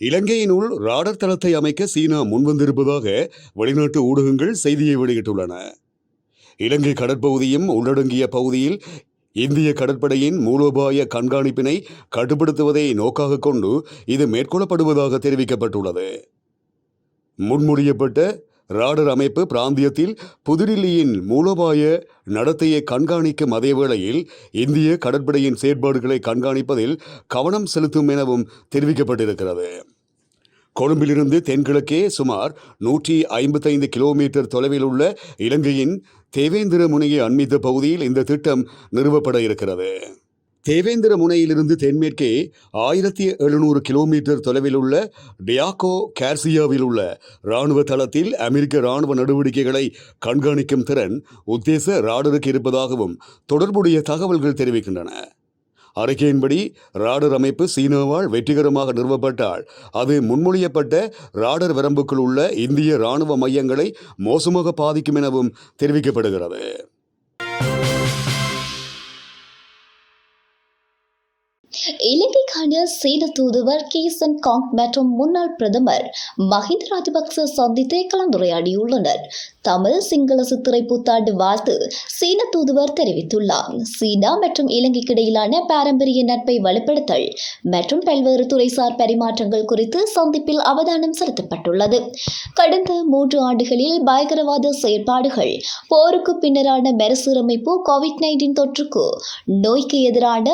இலங்கையினுள் ராடர் தளத்தை அமைக்க சீனா முன்வந்திருப்பதாக வெளிநாட்டு ஊடகங்கள் செய்தியை வெளியிட்டுள்ளன. இலங்கை கடற்பகுதியும் உள்ளடங்கிய பகுதியில் இந்திய கடற்படையின் மூலோபாய கண்காணிப்பினை கட்டுப்படுத்துவதை நோக்காக கொண்டு இது மேற்கொள்ளப்படுவதாக தெரிவிக்கப்பட்டுள்ளது. முன்மொழியப்பட்ட ராடர் அமைப்பு பிராந்தியத்தில் புதுடில்லியின் மூலோபாய நடத்தையை கண்காணிக்கும் அதே வேளையில் இந்திய கடற்படையின் செயற்பாடுகளை கண்காணிப்பதில் கவனம் செலுத்தும் எனவும் தெரிவிக்கப்பட்டிருக்கிறது. கொழும்பிலிருந்து தென்கிழக்கே சுமார் நூற்றி ஐம்பத்தைந்து கிலோமீட்டர் தொலைவில் உள்ள இலங்கையின் தேவேந்திர முனையை அண்மித்த பகுதியில் இந்த திட்டம் நிறுவப்பட இருக்கிறது. தேவேந்திர முனையிலிருந்து தென்மேற்கே ஆயிரத்தி எழுநூறு கிலோமீட்டர் தொலைவில் உள்ள டியாகோ கேர்சியாவில் உள்ள இராணுவ தளத்தில் அமெரிக்க இராணுவ நடவடிக்கைகளை கண்காணிக்கும் திறன் உத்தேச ராடருக்கு இருப்பதாகவும் தொடர்புடைய தகவல்கள் தெரிவிக்கின்றன. அறிக்கையின்படி ராடர் அமைப்பு சீனாவால் வெற்றிகரமாக நிறுவப்பட்டால் அது முன்மொழியப்பட்ட ராடர் வரம்புக்குள் உள்ள இந்திய இராணுவ மையங்களை மோசமாக பாதிக்கும் எனவும் தெரிவிக்கப்படுகிறது. சீன தூதுவர் கீசன் காங் மற்றும் முன்னாள் பிரதமர் மஹிந்த ராஜபக்ச சந்தித்து கலந்துரையாடியுள்ளனர். தமிழ் சிங்கள சித்திரை புத்தாண்டு வாழ்த்து சீன தூதுவர் தெரிவித்துள்ளார். சீனா மற்றும் இலங்கைக்கு இடையிலான பாரம்பரிய நட்பை வலுப்படுத்தல் மற்றும் பல்வேறு துறைசார் பரிமாற்றங்கள் குறித்து சந்திப்பில் அவதானம் செலுத்தப்பட்டுள்ளது. கடந்த மூன்று ஆண்டுகளில் பயங்கரவாத செயற்பாடுகள் போருக்கு பின்னரான மறுசீரமைப்பு கோவிட் நைன்டீன் தொற்றுக்கு நோய்க்கு எதிரான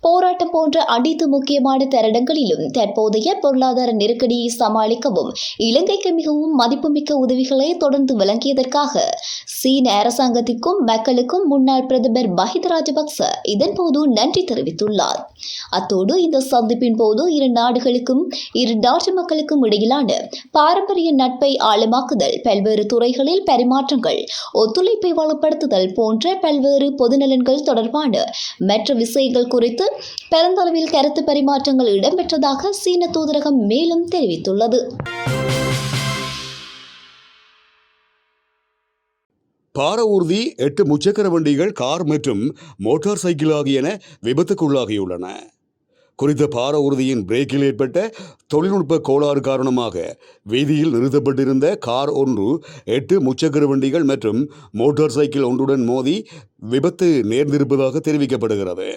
போராட்டம் போன்ற அனைத்து முக்கியமான தருணங்களிலும் தற்போதைய பொருளாதார நெருக்கடியை சமாளிக்கவும் இலங்கைக்கு மிகவும் மதிப்புமிக்க உதவிகளை தொடர்ந்து வழங்கியதற்காக சீன அரசாங்கத்திற்கும் மக்களுக்கும் முன்னாள் பிரதமர் மஹிந்த ராஜபக்ச இதன்போது நன்றி தெரிவித்துள்ளார். அத்தோடு இந்த சந்திப்பின் போது இரு நாடுகளுக்கும் இரு நாட்டு மக்களுக்கும் இடையிலான பாரம்பரிய நட்பை ஆழமாக்குதல் பல்வேறு துறைகளில் பரிமாற்றங்கள் ஒத்துழைப்பை வலுப்படுத்துதல் போன்ற பல்வேறு பொதுநலன்கள் தொடர்பான மற்ற விஷயங்கள் குறித்து பெருந்தளவில் கருத்து பரிமாற்றங்கள் இடம்பெற்றதாக சீன தூதரகம் மேலும் தெரிவித்துள்ளது. பார ஊர்தி எட்டு முச்சக்கர வண்டிகள் கார் மற்றும் மோட்டார் சைக்கிள் ஆகியன விபத்துக்குள்ளாகியுள்ளன. குறித்த பார ஊர்தியின் பிரேக்கில் ஏற்பட்ட தொழில்நுட்ப கோளாறு காரணமாக வீதியில் நிறுத்தப்பட்டிருந்த கார் ஒன்று எட்டு முச்சக்கர வண்டிகள் மற்றும் மோட்டார் சைக்கிள் ஒன்றுடன் மோதி விபத்து நேர்ந்திருப்பதாக தெரிவிக்கப்படுகிறது.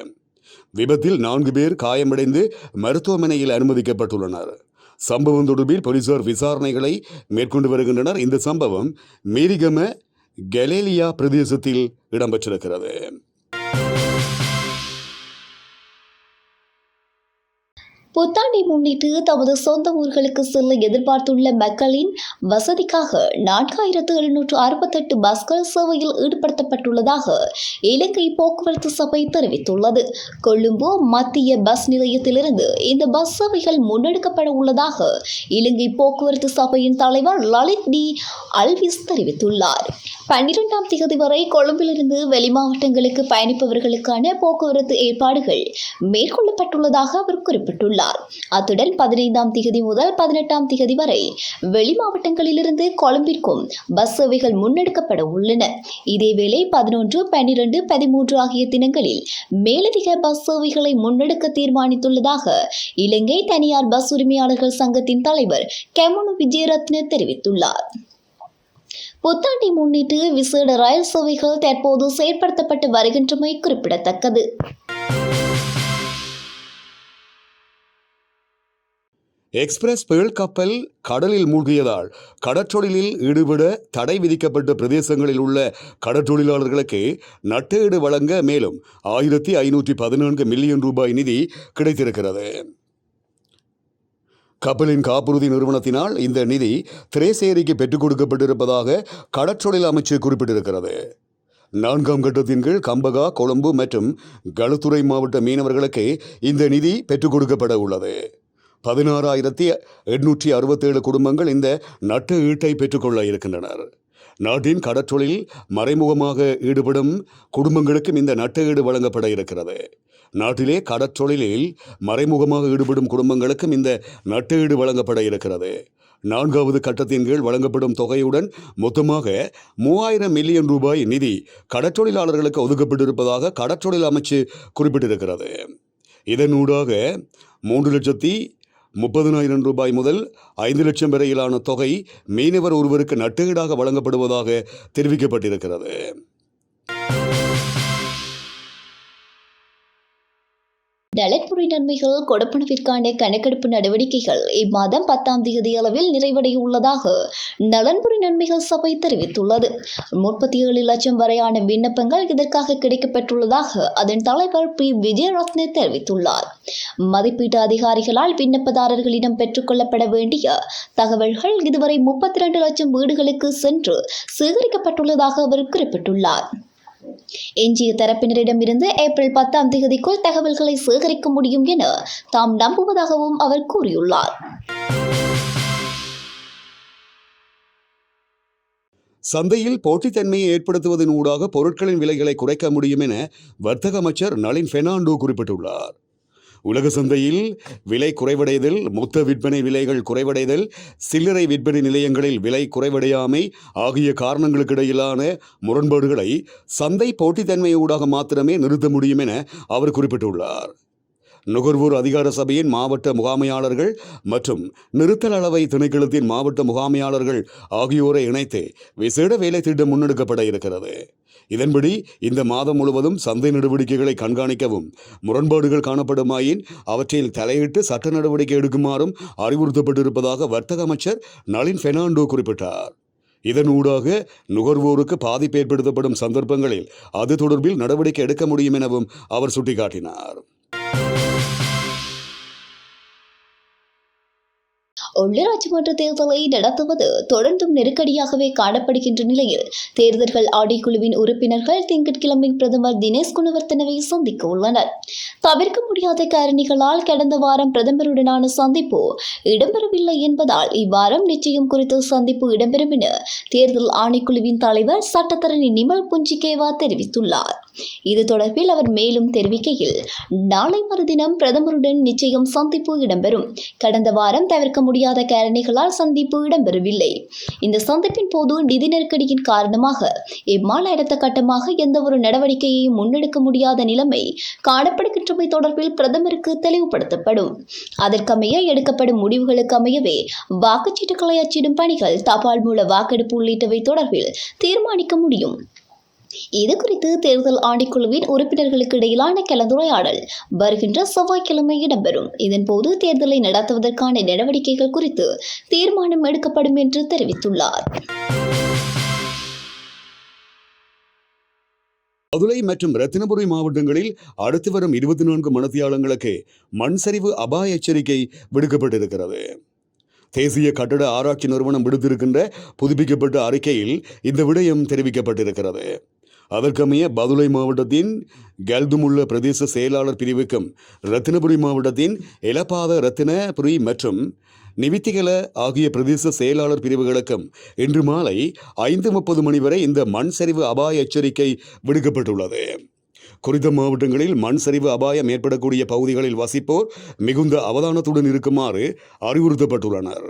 விபத்தில் நான்கு பேர் காயமடைந்து மருத்துவமனையில் அனுமதிக்கப்பட்டுள்ளனர். சம்பவம் தொடர்பில் போலீசார் விசாரணைகளை மேற்கொண்டு வருகின்றனர். இந்த சம்பவம் மீரிகம கெலேலியா பிரதேசத்தில் இடம்பெற்றிருக்கிறது. புத்தாண்டை முன்னிட்டு தமது சொந்த ஊர்களுக்கு செல்ல எதிர்பார்த்துள்ள மக்களின் வசதிக்காக நான்காயிரத்து எழுநூற்று அறுபத்தெட்டு பஸ்கள் சேவையில் ஈடுபடுத்தப்பட்டுள்ளதாக இலங்கை போக்குவரத்து சபை தெரிவித்துள்ளது. கொழும்பு மத்திய பஸ் நிலையத்திலிருந்து இந்த பஸ் சேவைகள் முன்னெடுக்கப்பட உள்ளதாக இலங்கை போக்குவரத்து சபையின் தலைவர் லலித் டி. அல்விஸ் தெரிவித்துள்ளார். பன்னிரெண்டாம் தேதி வரை கொழும்பிலிருந்து வெளி மாவட்டங்களுக்கு பயணிப்பவர்களுக்கான போக்குவரத்து ஏற்பாடுகள் மேற்கொள்ளப்பட்டுள்ளதாக அவர் குறிப்பிட்டுள்ளார். அத்துடன் பதினைந்தாம் திகதி முதல் பதினெட்டாம் திகதி வரை வெளி மாவட்டங்களிலிருந்து கொழும்பிற்கும் பஸ் சேவைகள் முன்னெடுக்கப்பட உள்ளன. இதேவேளை பதினொன்று பன்னிரண்டு பதிமூன்று ஆகிய தினங்களில் மேலதிக பஸ் சேவைகளை முன்னெடுக்க தீர்மானித்துள்ளதாக இலங்கை தனியார் பஸ் உரிமையாளர்கள் சங்கத்தின் தலைவர் கெமனு விஜயரத்ன தெரிவித்துள்ளார். புத்தாண்டை முன்னிட்டு விசேட ரயில் சேவைகள் தற்போது செயற்படுத்தப்பட்டு வருகின்றமை குறிப்பிடத்தக்கது. எக்ஸ்பிரஸ் புயல் கப்பல் கடலில் மூழ்கியதால் கடற்றொழிலில் ஈடுபட தடை விதிக்கப்பட்ட பிரதேசங்களில் உள்ள கடற்றொழிலாளர்களுக்கு நட்டேடு வழங்க மேலும் ஆயிரத்தி ஐநூற்றி பதினான்கு மில்லியன் ரூபாய் நிதி கிடைத்திருக்கிறது. கப்பலின் காப்புறுதி நிறுவனத்தினால் இந்த நிதி திரேசேரிக்கு பெற்றுக் கொடுக்கப்பட்டிருப்பதாக கடற்றொழில் அமைச்சு குறிப்பிட்டிருக்கிறது. நான்காம் கட்டத்தின் கீழ் கம்பகா கொழும்பு மற்றும் களுத்துறை மாவட்ட மீனவர்களுக்கு இந்த நிதி பெற்றுக் கொடுக்கப்பட உள்ளது. பதினாறாயிரத்தி எண்ணூற்றி அறுபத்தேழு குடும்பங்கள் இந்த நட்டு ஈட்டை பெற்றுக்கொள்ள இருக்கின்றனர். நாட்டின் கடற்றொழில் மறைமுகமாக ஈடுபடும் குடும்பங்களுக்கும் இந்த நட்டு ஈடு வழங்கப்பட இருக்கிறது. நாட்டிலே கடற்றொழிலில் மறைமுகமாக ஈடுபடும் குடும்பங்களுக்கும் இந்த நட்டு வழங்கப்பட இருக்கிறது. நான்காவது கட்டத்தின் கீழ் வழங்கப்படும் தொகையுடன் மொத்தமாக மூவாயிரம் மில்லியன் ரூபாய் நிதி கடற்றொழிலாளர்களுக்கு ஒதுக்கப்பட்டிருப்பதாக கடற்றொழில் அமைச்சு குறிப்பிட்டிருக்கிறது. இதனூடாக மூன்று லட்சத்தி முப்பதினாயிரம் ரூபாய் முதல் ஐந்து லட்சம் வரையிலான தொகை மீனவர் ஒருவருக்கு நட்டுகீடாக வழங்கப்படுவதாக தெரிவிக்கப்பட்டிருக்கிறது. நலன்புரி நன்மைகள் கொடுப்பனவிற்கான கணக்கெடுப்பு நடவடிக்கைகள் இம்மாதம் பத்தாம் தேதி அளவில் நிறைவடைய உள்ளதாக நலன்புரி நன்மைகள் சபை தெரிவித்துள்ளது. முப்பத்தி ஏழு லட்சம் வரையான விண்ணப்பங்கள் இதற்காக கிடைக்கப்பெற்றுள்ளதாக அதன் தலைவர் பி. விஜயரத்னே தெரிவித்துள்ளார். மதிப்பீட்டு அதிகாரிகளால் விண்ணப்பதாரர்களிடம் பெற்றுக்கொள்ளப்பட வேண்டிய தகவல்கள் இதுவரை முப்பத்தி இரண்டு லட்சம் வீடுகளுக்கு சென்று சேகரிக்கப்பட்டுள்ளதாக அவர் குறிப்பிட்டுள்ளார். எஞ்சிய தரப்பினரிடமிருந்து ஏப்ரல் பத்தாம் தேதிக்குள் தகவல்களை சேகரிக்க முடியும் என தாம் நம்புவதாகவும் அவர் கூறியுள்ளார். சந்தையில் போட்டித்தன்மையை ஏற்படுத்துவதன் ஊடாக பொருட்களின் விலைகளை குறைக்க முடியும் என வர்த்தக அமைச்சர் நளின் பெர்னாண்டோ குறிப்பிட்டுள்ளார். உலக சந்தையில் விலை குறைவடைதல் மொத்த விற்பனை விலைகள் குறைவடைதல் சில்லறை விற்பனை நிலையங்களில் விலை குறைவடையாமை ஆகிய காரணங்களுக்கிடையிலான முரண்பாடுகளை சந்தை போட்டித்தன்மையூடாக மாத்திரமே நிறுத்த முடியும் என அவர் குறிப்பிட்டுள்ளார். நுகர்வோர் அதிகார சபையின் மாவட்ட முகாமையாளர்கள் மற்றும் நிறுத்தல் அளவை திணைக்களத்தின் மாவட்ட முகாமையாளர்கள் ஆகியோரை இணைத்து விசேட வேலை திட்டம் முன்னெடுக்கப்பட இருக்கிறது. இதன்படி இந்த மாதம் முழுவதும் சந்தை நடவடிக்கைகளை கண்காணிக்கவும் முரண்பாடுகள் காணப்படுமாயின் அவற்றில் தலையிட்டு சட்ட நடவடிக்கை எடுக்குமாறும் அறிவுறுத்தப்பட்டிருப்பதாக வர்த்தக அமைச்சர் நளின் பெர்னாண்டோ குறிப்பிட்டார். இதன் ஊடாக நுகர்வோருக்கு பாதிப்பு ஏற்படுத்தப்படும் சந்தர்ப்பங்களில் அது தொடர்பில் நடவடிக்கை எடுக்க முடியும் எனவும் அவர் சுட்டிக்காட்டினார். உள்ளூராட்சி மன்ற தேர்தலை நடத்துவது தொடர்ந்தும் நெருக்கடியாகவே காணப்படுகின்ற நிலையில் தேர்தல்கள் ஆடைக்குழுவின் உறுப்பினர்கள் திங்கட்கிழமை பிரதமர் தினேஷ் குணவர்த்தனவை சந்திக்க உள்ளனர். தவிர்க்க முடியாத காரணிகளால் கடந்த வாரம் பிரதமருடனான சந்திப்பு இடம்பெறவில்லை என்பதால் இவ்வாரம் நிச்சயம் குறித்த சந்திப்பு இடம்பெறும் என தேர்தல் ஆணைக்குழுவின் தலைவர் சட்டத்தரணி நிமல் புஞ்சிகேவா தெரிவித்துள்ளார். இது தொடர்பில் அவர் மேலும் தெரிவிக்கையில் நாளை மறுதினம் பிரதமருடன் நிச்சயம் சந்திப்பு இடம்பெறும். கடந்த வாரம் தவிர்க்க முடியாத காரணிகளால் சந்திப்பு இடம்பெறவில்லை. இந்த சந்திப்பின் போது நிதி நெருக்கடியின் காரணமாக இம்மால் அடுத்த கட்டமாக எந்த ஒரு நடவடிக்கையையும் முன்னெடுக்க முடியாத நிலைமை காணப்படுகின்றமை தொடர்பில் பிரதமருக்கு தெளிவுபடுத்தப்படும். அதற்கமைய எடுக்கப்படும் முடிவுகளுக்கு அமையவே வாக்குச்சீட்டுகளை அச்சிடும் பணிகள் தபால் மூல வாக்கெடுப்பு உள்ளிட்டவை தொடர்பில் தீர்மானிக்க முடியும். இது குறித்து தேர்தல் ஆணைக்குழுவின் உறுப்பினர்களுக்கு இடையிலான கலந்துரையாடல் வருகின்ற செவ்வாய்க்கிழமை இடம்பெறும். இதன்போது தேர்தலை நடத்துவதற்கான நடவடிக்கைகள் குறித்து தீர்மானம் எடுக்கப்படும் என்று தெரிவித்துள்ளார். மதுரை மற்றும் ரத்தினபுரி மாவட்டங்களில் அடுத்து வரும் இருபத்தி நான்கு மணத்தியாளங்களுக்கு மண் சரிவு அபாய எச்சரிக்கை விடுக்கப்பட்டிருக்கிறது. தேசிய கட்டட ஆராய்ச்சி நிறுவனம் விடுத்திருக்கின்ற புதுப்பிக்கப்பட்ட அறிக்கையில் இந்த விடயம் தெரிவிக்கப்பட்டிருக்கிறது. அதற்கமைய பதுளை மாவட்டத்தின் கல்துமுள்ள பிரதேச செயலாளர் பிரிவுக்கும் ரத்தினபுரி மாவட்டத்தின் எலப்பாத ரத்தினபுரி மற்றும் நிவித்திகல ஆகிய பிரதேச செயலாளர் பிரிவுகளுக்கும் இன்று மாலை ஐந்து முப்பது மணி வரை இந்த மண் சரிவு அபாய எச்சரிக்கை விடுக்கப்பட்டுள்ளது. குறித்த மாவட்டங்களில் மண் சரிவு அபாயம் ஏற்படக்கூடிய பகுதிகளில் வசிப்போர் மிகுந்த அவதானத்துடன் இருக்குமாறு அறிவுறுத்தப்பட்டுள்ளனர்.